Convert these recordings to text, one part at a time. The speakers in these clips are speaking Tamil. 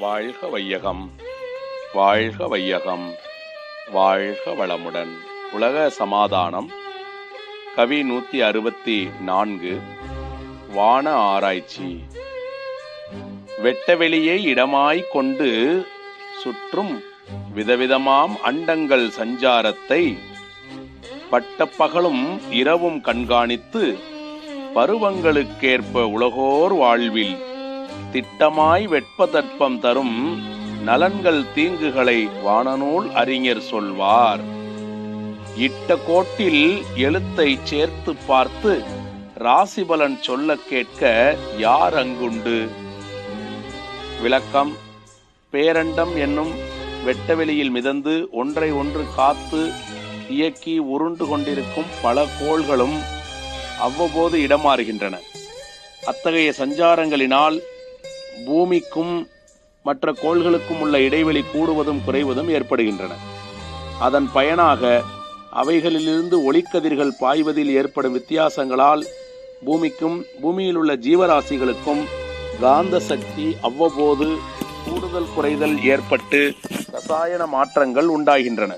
வாழ்க வையகம். வாழ்க வையகம். வாழ்க வளமுடன். உலக சமாதானம். கவி நூத்தி அறுபத்தி நான்கு. வான ஆராய்ச்சி. வெட்டவெளியை இடமாய் கொண்டு சுற்றும் விதவிதமாம் அண்டங்கள் சஞ்சாரத்தை பட்டப்பகலும் இரவும் கண்காணித்து பருவங்களுக்கேற்ப உலகோர் வாழ்வில் திட்டமாய் வெட்பதட்பம் தரும் நலன்கள் தீங்குகளை வானநூல் அறிஞர் சொல்வார். இட்ட கோட்டில் எழுத்தை சேர்த்து பார்த்து ராசிபலன் சொல்ல கேட்க யார் அங்குண்டு விளக்கம் பேரண்டம் என்னும் வெட்டவெளியில் மிதந்து ஒன்றை ஒன்று காத்து இயக்கி உருண்டு கொண்டிருக்கும் பல கோள்களும் அவ்வப்போது இடமாறுகின்றன. அத்தகைய சஞ்சாரங்களினால் பூமிக்கும் மற்ற கோள்களுக்கும் உள்ள இடைவெளி கூடுவதும் குறைவதும் ஏற்படுகின்றன. அதன் பயனாக அவைகளிலிருந்து ஒளிக்கதிர்கள் பாய்வதில் ஏற்படும் வித்தியாசங்களால் பூமிக்கும் பூமியில் உள்ள ஜீவராசிகளுக்கும் காந்த சக்தி அவ்வப்போது கூடுதல் குறைதல் ஏற்பட்டு ரசாயன மாற்றங்கள் உண்டாகின்றன.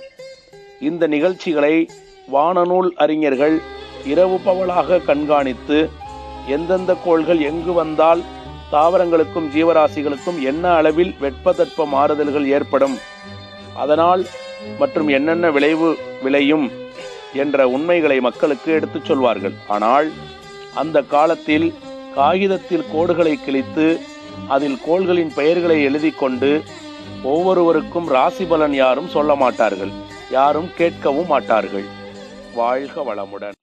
இந்த நிகழ்ச்சிகளை வானநூல் அறிஞர்கள் இரவு பவலாக கண்காணித்து எந்தெந்த கோள்கள் எங்கு வந்தால் தாவரங்களுக்கும் ஜீவராசிகளுக்கும் என்ன அளவில் வெப்பதட்ப மாறுதல்கள் ஏற்படும்? அதனால் மற்றும் என்னென்ன விளைவு விளையும் என்ற உண்மைகளை மக்களுக்கு எடுத்துச் சொல்வார்கள். ஆனால் அந்த காலத்தில் காகிதத்தில் கோடுகளை கிழித்து அதில் கோள்களின் பெயர்களை எழுதி கொண்டு ஒவ்வொருவருக்கும் ராசி பலன் யாரும் சொல்ல மாட்டார்கள். யாரும் கேட்கவும் மாட்டார்கள். வாழ்க வளமுடன்.